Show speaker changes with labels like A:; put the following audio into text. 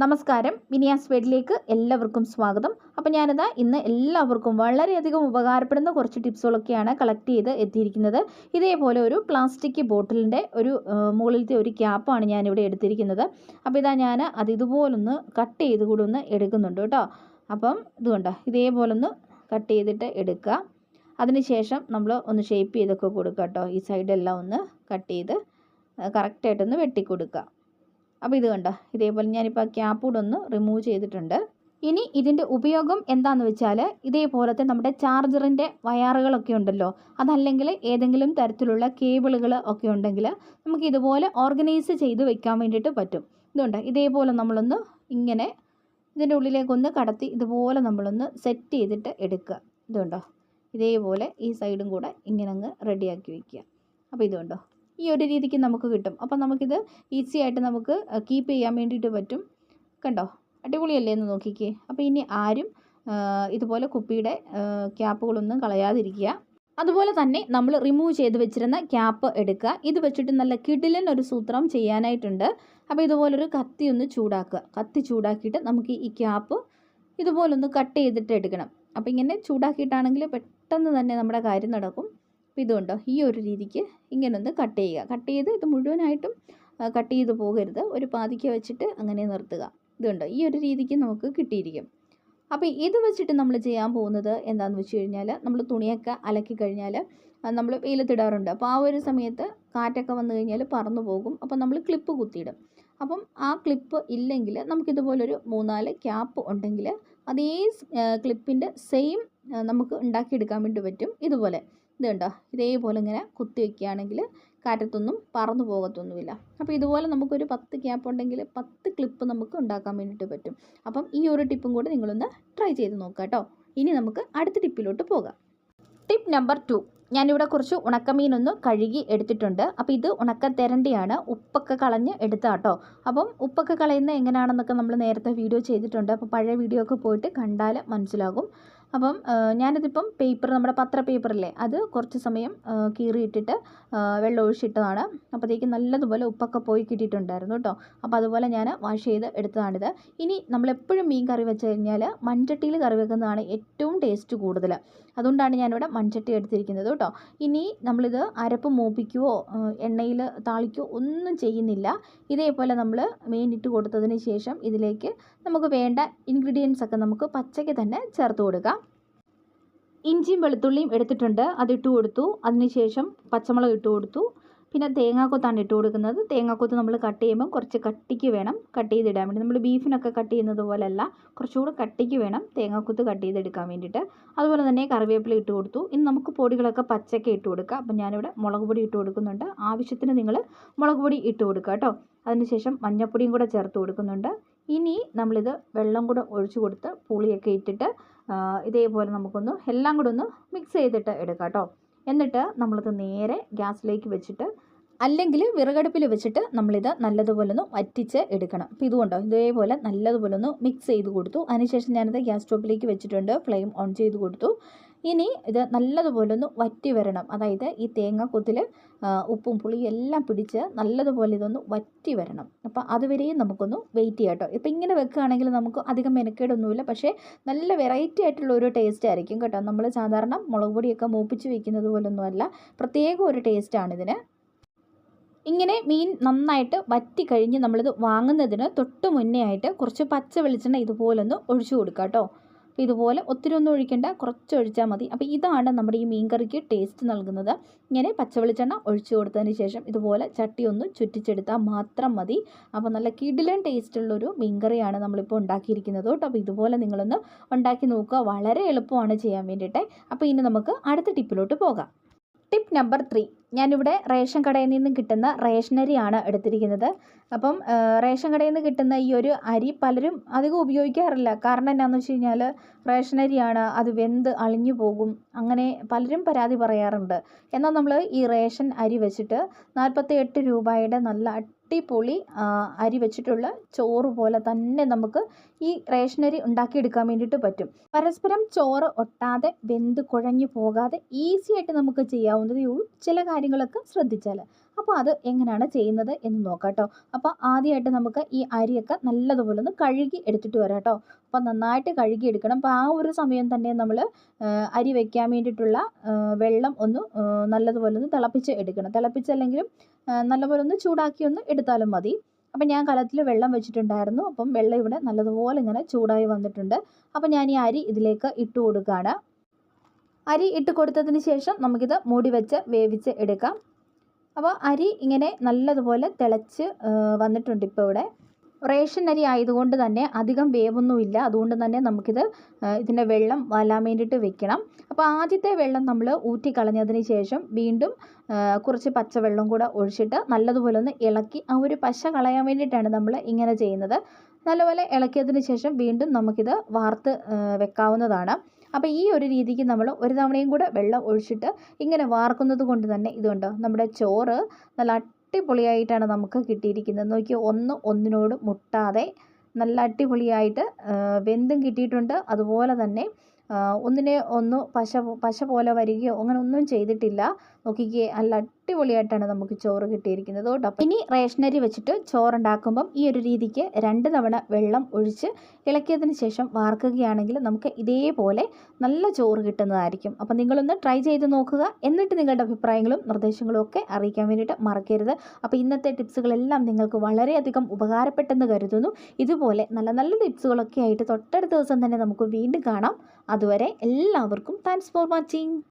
A: നമസ്കാരം. മിനിയാസ് വീട്ടിലേക്ക് എല്ലാവർക്കും സ്വാഗതം. അപ്പോൾ ഞാനിതാ ഇന്ന് എല്ലാവർക്കും വളരെയധികം ഉപകാരപ്പെടുന്ന കുറച്ച് ടിപ്സുകളൊക്കെയാണ് കളക്ട് ചെയ്ത് എത്തിയിരിക്കുന്നത്. ഇതേപോലെ ഒരു പ്ലാസ്റ്റിക് ബോട്ടിലിന്റെ ഒരു മുകളിലത്തെ ഒരു ക്യാപ്പാണ് ഞാനിവിടെ എടുത്തിരിക്കുന്നത്. അപ്പോൾ ഇതാ ഞാൻ അത് ഇതുപോലൊന്ന് കട്ട് ചെയ്ത് കൂടെ ഒന്ന് എടുക്കുന്നുണ്ട് കേട്ടോ. അപ്പം ഇതുകൊണ്ട് ഇതേപോലൊന്ന് കട്ട് ചെയ്തിട്ട് എടുക്കുക. അതിനുശേഷം നമ്മൾ ഒന്ന് ഷേപ്പ് ചെയ്തൊക്കെ കൊടുക്കുക കേട്ടോ. ഈ സൈഡെല്ലാം ഒന്ന് കട്ട് ചെയ്ത് കറക്റ്റായിട്ടൊന്ന് വെട്ടിക്കൊടുക്കുക. അപ്പോൾ ഇത് കണ്ടോ? ഇതേപോലെ ഞാനിപ്പോൾ ഒന്ന് റിമൂവ് ചെയ്തിട്ടുണ്ട്. ഇനി ഇതിന്റെ ഉപയോഗം എന്താണെന്ന് വെച്ചാൽ ഇതേപോലത്തെ നമ്മുടെ ചാർജറിന്റെ വയറുകളൊക്കെ ഉണ്ടല്ലോ. അതല്ലെങ്കിൽ ഏതെങ്കിലും തരത്തിലുള്ള കേബിളുകൾ ഒക്കെ ഉണ്ടെങ്കിൽ നമുക്ക് ഇതുപോലെ ഓർഗനൈസ് ചെയ്ത് വെക്കാൻ വേണ്ടിയിട്ട് പറ്റും. ഇതുണ്ട്. ഇതേപോലെ നമ്മളൊന്ന് ഇങ്ങനെ ഇതിന്റെ ഉള്ളിലേക്കൊന്ന് കടത്തി ഇതുപോലെ നമ്മളൊന്ന് സെറ്റ് ചെയ്തിട്ട് എടുക്കുക. ഇതുണ്ടോ? ഇതേപോലെ ഈ സൈഡും കൂടെ ഇങ്ങനെ അങ്ങ് റെഡിയാക്കി വയ്ക്കുക അപ്പോൾ ഇതുണ്ടോ? ഈ ഒരു രീതിക്ക് നമുക്ക് കിട്ടും. അപ്പം നമുക്കിത് ഈസി ആയിട്ട് നമുക്ക് കീപ്പ് ചെയ്യാൻ വേണ്ടിയിട്ട് പറ്റും. കണ്ടോ? അടിപൊളിയല്ലേ എന്ന് നോക്കിക്കേ. അപ്പോൾ ഇനി ആരും ഇതുപോലെ കുപ്പിയുടെ ക്യാപ്പുകളൊന്നും കളയാതിരിക്കുക. അതുപോലെ തന്നെ നമ്മൾ റിമൂവ് ചെയ്ത് വെച്ചിരുന്ന ക്യാപ്പ് എടുക്കുക. ഇത് വെച്ചിട്ട് നല്ല കിടിലൻ ഒരു സൂത്രം ചെയ്യാനായിട്ടുണ്ട്. അപ്പോൾ ഇതുപോലൊരു കത്തി ഒന്ന് ചൂടാക്കുക. കത്തി ചൂടാക്കിയിട്ട് നമുക്ക് ഈ ക്യാപ്പ് ഇതുപോലൊന്ന് കട്ട് ചെയ്തിട്ട് എടുക്കണം. അപ്പോൾ ഇങ്ങനെ ചൂടാക്കിയിട്ടാണെങ്കിൽ പെട്ടെന്ന് തന്നെ നമ്മുടെ കാര്യം നടക്കും. അപ്പോൾ ഇതുകൊണ്ടോ ഈ ഒരു രീതിക്ക് ഇങ്ങനെ ഒന്ന് കട്ട് ചെയ്യുക. കട്ട് ചെയ്ത് ഇത് മുഴുവനായിട്ടും കട്ട് ചെയ്ത് പോകരുത്. ഒരു പാതിക്ക് വെച്ചിട്ട് അങ്ങനെ നിർത്തുക. ഇതുണ്ടോ? ഈ ഒരു രീതിക്ക് നമുക്ക് കിട്ടിയിരിക്കും. അപ്പോൾ ഇത് വെച്ചിട്ട് നമ്മൾ ചെയ്യാൻ പോകുന്നത് എന്താണെന്ന് വെച്ച് കഴിഞ്ഞാൽ നമ്മൾ തുണിയൊക്കെ അലക്കി കഴിഞ്ഞാൽ നമ്മൾ വെയിലത്തിടാറുണ്ട്. അപ്പോൾ ആ ഒരു സമയത്ത് കാറ്റൊക്കെ വന്നു കഴിഞ്ഞാൽ പറന്നു പോകും. അപ്പോൾ നമ്മൾ ക്ലിപ്പ് കുത്തിയിടും. അപ്പം ആ ക്ലിപ്പ് ഇല്ലെങ്കിൽ നമുക്കിതുപോലൊരു മൂന്നാൽ ക്യാപ്പ് ഉണ്ടെങ്കിൽ അതേ ക്ലിപ്പിന്റെ സെയിം നമുക്ക് ഉണ്ടാക്കിയെടുക്കാൻ വേണ്ടി പറ്റും. ഇതുപോലെ. ഇത് കണ്ടോ? ഇതേപോലെ ഇങ്ങനെ കുത്തി വയ്ക്കുകയാണെങ്കിൽ കാറ്റത്തൊന്നും പറന്നു പോകത്തൊന്നുമില്ല. അപ്പോൾ ഇതുപോലെ നമുക്കൊരു പത്ത് ക്യാപ്പ് ഉണ്ടെങ്കിൽ പത്ത് ക്ലിപ്പ് നമുക്ക് ഉണ്ടാക്കാൻ വേണ്ടിയിട്ട് പറ്റും. അപ്പം ഈ ഒരു ടിപ്പും കൂടെ നിങ്ങളൊന്ന് ട്രൈ ചെയ്ത് നോക്കാം കേട്ടോ. ഇനി നമുക്ക് അടുത്ത ടിപ്പിലോട്ട് പോകാം. Tip number two. ഞാനിവിടെ കുറച്ച് ഉണക്കമീനൊന്ന് കഴുകി എടുത്തിട്ടുണ്ട്. അപ്പോൾ ഇത് ഉണക്ക തെരണ്ടിയാണ് ഉപ്പൊക്കെ കളഞ്ഞ് എടുത്താട്ടോ. അപ്പം ഉപ്പൊക്കെ കളയുന്നത് എങ്ങനെയാണെന്നൊക്കെ നമ്മൾ നേരത്തെ വീഡിയോ ചെയ്തിട്ടുണ്ട്. അപ്പോൾ പഴയ വീഡിയോ ഒക്കെ പോയിട്ട് കണ്ടാൽ മനസ്സിലാകും. അപ്പം ഞാനിതിപ്പം പേപ്പർ നമ്മുടെ പത്ര പേപ്പറില്ലേ അത് കുറച്ച് സമയം കീറിയിട്ടിട്ട് വെള്ളം ഒഴിച്ചിട്ടതാണ്. അപ്പോഴത്തേക്ക് നല്ലതുപോലെ ഉപ്പൊക്കെ പോയി കിട്ടിയിട്ടുണ്ടായിരുന്നു കേട്ടോ. അപ്പോൾ അതുപോലെ ഞാൻ വാഷ് ചെയ്ത് എടുത്തതാണിത്. ഇനി നമ്മളെപ്പോഴും മീൻ കറി വെച്ച് കഴിഞ്ഞാൽ മൺചട്ടിയിൽ കറി വെക്കുന്നതാണ് ഏറ്റവും ടേസ്റ്റ് കൂടുതൽ അതുകൊണ്ടാണ് ഞാനിവിടെ മൺചട്ടി എടുത്തിരിക്കുന്നത് കേട്ടോ. ഇനി നമ്മളിത് അരപ്പ് മൂപ്പിക്കുകയോ എണ്ണയിൽ താളിക്കുകയോ ഒന്നും ചെയ്യുന്നില്ല. ഇതേപോലെ നമ്മൾ മീൻ ഇട്ട് കൊടുത്തതിന് ശേഷം ഇതിലേക്ക് നമുക്ക് വേണ്ട ഇൻഗ്രീഡിയൻസ് ഒക്കെ നമുക്ക് പച്ചയ്ക്ക് തന്നെ ചേർത്ത് കൊടുക്കാം. ഇഞ്ചിയും വെളുത്തുള്ളിയും എടുത്തിട്ടുണ്ട്. അതിട്ട് കൊടുത്തു. അതിനുശേഷം പച്ചമുളക് ഇട്ട് കൊടുത്തു. പിന്നെ തേങ്ങാക്കൊത്താണ് ഇട്ട് കൊടുക്കുന്നത്. തേങ്ങാക്കൊത്ത് നമ്മൾ കട്ട് ചെയ്യുമ്പം കുറച്ച് കട്ടിക്ക് വേണം. കട്ട് ചെയ്തിടാൻ വേണ്ടി. നമ്മൾ ബീഫിനൊക്കെ കട്ട് ചെയ്യുന്നത് പോലെയല്ല. കുറച്ചുകൂടെ കട്ടിക്ക് വേണം തേങ്ങാക്കൊത്ത് കട്ട് ചെയ്തെടുക്കാൻ വേണ്ടിയിട്ട്. അതുപോലെ തന്നെ കറിവേപ്പില ഇട്ട് കൊടുത്തു. ഇനി നമുക്ക് പൊടികളൊക്കെ പച്ചയ്ക്ക് ഇട്ട് കൊടുക്കുക അപ്പം ഞാനിവിടെ മുളക് പൊടി ഇട്ട് കൊടുക്കുന്നുണ്ട്. ആവശ്യത്തിന് നിങ്ങൾ മുളക് പൊടി ഇട്ട് കൊടുക്കുക കേട്ടോ. അതിനുശേഷം മഞ്ഞൾപ്പൊടിയും കൂടെ ചേർത്ത് കൊടുക്കുന്നുണ്ട്. ഇനി നമ്മളിത് വെള്ളം കൂടെ ഒഴിച്ചു കൊടുത്ത് പുളിയൊക്കെ ഇട്ടിട്ട് ഇതേപോലെ നമുക്കൊന്ന് എല്ലാം കൂടെ ഒന്ന് മിക്സ് ചെയ്തിട്ട് എടുക്കാം കേട്ടോ എന്നിട്ട് നമ്മളിത് നേരെ ഗ്യാസിലേക്ക് വെച്ചിട്ട് അല്ലെങ്കിൽ വിറകടുപ്പിൽ വെച്ചിട്ട് നമ്മളിത് നല്ലതുപോലെ ഒന്ന് വറ്റിച്ച് എടുക്കണം. അപ്പോൾ ഇതുകൊണ്ടോ ഇതേപോലെ നല്ലതുപോലെ ഒന്ന് മിക്സ് ചെയ്ത് കൊടുത്തു. അതിനുശേഷം ഞാനിത് ഗ്യാസ് സ്റ്റോപ്പിലേക്ക് വെച്ചിട്ടുണ്ട്. ഫ്ലെയിം ഓൺ ചെയ്ത് കൊടുത്തു. ഇനി ഇത് നല്ലതുപോലെ ഒന്ന് വറ്റി വരണം. അതായത് ഈ തേങ്ങാക്കൊത്തിൽ ഉപ്പും പുളിയും എല്ലാം പിടിച്ച് നല്ലതുപോലെ ഇതൊന്ന് വറ്റി വരണം. അപ്പോൾ അതുവരെയും നമുക്കൊന്ന് വെയിറ്റ് ചെയ്യാം കേട്ടോ. ഇപ്പോൾ ഇങ്ങനെ വെക്കുകയാണെങ്കിൽ നമുക്ക് അധികം മെനക്കേടൊന്നുമില്ല. പക്ഷേ നല്ല വെറൈറ്റി ആയിട്ടുള്ള ഒരു ടേസ്റ്റ് ആയിരിക്കും കേട്ടോ. നമ്മൾ സാധാരണ മുളക് പൊടിയൊക്കെ മൂപ്പിച്ച് വയ്ക്കുന്നത് പോലൊന്നും അല്ല പ്രത്യേക ഒരു ടേസ്റ്റാണ് ഇതിന്. ഇങ്ങനെ മീൻ നന്നായിട്ട് വറ്റി കഴിഞ്ഞ് നമ്മളിത് വാങ്ങുന്നതിന് തൊട്ട് മുന്നേ ആയിട്ട് കുറച്ച് പച്ച വെളിച്ചെണ്ണ ഇതുപോലൊന്ന് ഒഴിച്ചു കൊടുക്കാം കേട്ടോ. അപ്പോൾ ഇതുപോലെ ഒത്തിരി ഒന്നും ഒഴിക്കേണ്ട കുറച്ച് ഒഴിച്ചാൽ മതി. അപ്പോൾ ഇതാണ് നമ്മുടെ ഈ മീൻ കറിക്ക് ടേസ്റ്റ് നൽകുന്നത്. ഇങ്ങനെ പച്ചവെളിച്ചെണ്ണ ഒഴിച്ചു കൊടുത്തതിന് ശേഷം ഇതുപോലെ ചട്ടി ഒന്ന് ചുറ്റിച്ചെടുത്താൽ മാത്രം മതി. അപ്പോൾ നല്ല കിടിലൻ ടേസ്റ്റുള്ളൊരു മീൻ കറിയാണ് നമ്മളിപ്പോൾ ഉണ്ടാക്കിയിരിക്കുന്നത് കേട്ടോ. അപ്പോൾ ഇതുപോലെ നിങ്ങളൊന്ന് ഉണ്ടാക്കി നോക്കുക. വളരെ എളുപ്പമാണ് ചെയ്യാൻ വേണ്ടിയിട്ട്. അപ്പോൾ ഇനി നമുക്ക് അടുത്ത ടിപ്പിലോട്ട് പോകാം. Tip number three. ഞാനിവിടെ റേഷൻ കടയിൽ നിന്നും കിട്ടുന്ന റേഷനരിയാണ് എടുത്തിരിക്കുന്നത്. അപ്പം റേഷൻ കടയിൽ നിന്ന് കിട്ടുന്ന ഈ ഒരു അരി പലരും അധികം ഉപയോഗിക്കാറില്ല. കാരണം എന്താണെന്ന് വെച്ച് കഴിഞ്ഞാൽ റേഷനരിയാണ് അത് വെന്ത് അളിഞ്ഞു പോകും. അങ്ങനെ പലരും പരാതി പറയാറുണ്ട്. എന്നാൽ നമ്മൾ ഈ റേഷൻ അരി വെച്ചിട്ട് നാൽപ്പത്തി രൂപയുടെ നല്ല അടിപൊളി അരി വെച്ചിട്ടുള്ള ചോറ് പോലെ തന്നെ നമുക്ക് ഈ റേഷനരി ഉണ്ടാക്കിയെടുക്കാൻ വേണ്ടിയിട്ട് പറ്റും. പരസ്പരം ചോറ് ഒട്ടാതെ വെന്ത് കുഴഞ്ഞു പോകാതെ ഈസി ആയിട്ട് നമുക്ക് ചെയ്യാവുന്നതേ ഉള്ളൂ. ചില കാര്യങ്ങളൊക്കെ ശ്രദ്ധിച്ചാൽ അപ്പോൾ അത് എങ്ങനെയാണ് ചെയ്യുന്നത് എന്ന് നോക്കാം കേട്ടോ അപ്പോൾ ആദ്യമായിട്ട് നമുക്ക് ഈ അരിയൊക്കെ നല്ലതുപോലെ ഒന്ന് കഴുകി എടുത്തിട്ട് വരാം കേട്ടോ അപ്പോൾ നന്നായിട്ട് കഴുകി എടുക്കണം അപ്പോൾ ആ ഒരു സമയം തന്നെ നമ്മൾ അരി വെക്കാൻ വേണ്ടിയിട്ടുള്ള വെള്ളം ഒന്ന് നല്ലതുപോലെ ഒന്ന് തിളപ്പിച്ച് എടുക്കണം. തിളപ്പിച്ചല്ലെങ്കിലും നല്ലപോലെ ഒന്ന് ചൂടാക്കി ഒന്ന് എടുത്താലും മതി. അപ്പം ഞാൻ കലത്തിൽ വെള്ളം വെച്ചിട്ടുണ്ടായിരുന്നു. അപ്പം വെള്ളം ഇവിടെ നല്ലതുപോലെ ഇങ്ങനെ ചൂടായി വന്നിട്ടുണ്ട്. അപ്പം ഞാൻ ഈ അരി ഇതിലേക്ക് ഇട്ട് കൊടുക്കുകയാണ്. അരി ഇട്ട് കൊടുത്തതിന് ശേഷം നമുക്കിത് മൂടി വെച്ച് വേവിച്ച് എടുക്കാം. അപ്പോൾ അരി ഇങ്ങനെ നല്ലതുപോലെ തിളച്ച് വന്നിട്ടുണ്ട് ഇപ്പോൾ ഇവിടെ. റേഷൻ അരി ആയതുകൊണ്ട് തന്നെ അധികം വേവൊന്നുമില്ല. അതുകൊണ്ട് തന്നെ നമുക്കിത് ഇതിന്റെ വെള്ളം വലാൻ വേണ്ടിയിട്ട് വെക്കണം. അപ്പോൾ ആദ്യത്തെ വെള്ളം നമ്മൾ ഊറ്റി കളഞ്ഞതിന് ശേഷം വീണ്ടും കുറച്ച് പച്ചവെള്ളം കൂടെ ഒഴിച്ചിട്ട് നല്ലതുപോലെ ഒന്ന് ഇളക്കി ആ ഒരു പശ കളയാൻ വേണ്ടിയിട്ടാണ് നമ്മൾ ഇങ്ങനെ ചെയ്യുന്നത്. നല്ലപോലെ ഇളക്കിയതിന് ശേഷം വീണ്ടും നമുക്കിത് വാർത്ത് വെക്കാവുന്നതാണ്. അപ്പോൾ ഈ ഒരു രീതിക്ക് നമ്മൾ ഒരു തവണയും കൂടെ വെള്ളം ഒഴിച്ചിട്ട് ഇങ്ങനെ വാർക്കുന്നത് കൊണ്ട് തന്നെ ഇതുണ്ട് നമ്മുടെ ചോറ് നല്ല അടിപൊളിയായിട്ടാണ് നമുക്ക് കിട്ടിയിരിക്കുന്നത്. നോക്കി ഒന്ന് ഒന്നിനോട് മുട്ടാതെ നല്ല അടിപൊളിയായിട്ട് വെന്തും കിട്ടിയിട്ടുണ്ട്. അതുപോലെ തന്നെ ഒന്നിനെ ഒന്ന് പശ പശ പോലെ വരികയോ അങ്ങനെ ഒന്നും ചെയ്തിട്ടില്ല. നോക്കിക്കേ നല്ല അടിപൊളിയായിട്ടാണ് നമുക്ക് ചോറ് കിട്ടിയിരിക്കുന്നത് കേട്ടോ. ഇനി റേഷനരി വെച്ചിട്ട് ചോറുണ്ടാക്കുമ്പം ഈ ഒരു രീതിക്ക് രണ്ട് തവണ വെള്ളം ഒഴിച്ച് ഇളക്കിയതിന് ശേഷം വാർക്കുകയാണെങ്കിൽ നമുക്ക് ഇതേപോലെ നല്ല ചോറ് കിട്ടുന്നതായിരിക്കും. അപ്പം നിങ്ങളൊന്ന് ട്രൈ ചെയ്ത് നോക്കുക. എന്നിട്ട് നിങ്ങളുടെ അഭിപ്രായങ്ങളും നിർദ്ദേശങ്ങളും ഒക്കെ അറിയിക്കാൻ വേണ്ടിയിട്ട് മറക്കരുത്. അപ്പോൾ ഇന്നത്തെ ടിപ്സുകളെല്ലാം നിങ്ങൾക്ക് വളരെയധികം ഉപകാരപ്പെട്ടെന്ന് കരുതുന്നു. ഇതുപോലെ നല്ല നല്ല ടിപ്സുകളൊക്കെ ആയിട്ട് തൊട്ടടുത്ത ദിവസം തന്നെ നമുക്ക് വീണ്ടും കാണാം. അതുവരെ എല്ലാവർക്കും താങ്ക്സ് ഫോർ വാച്ചിങ്.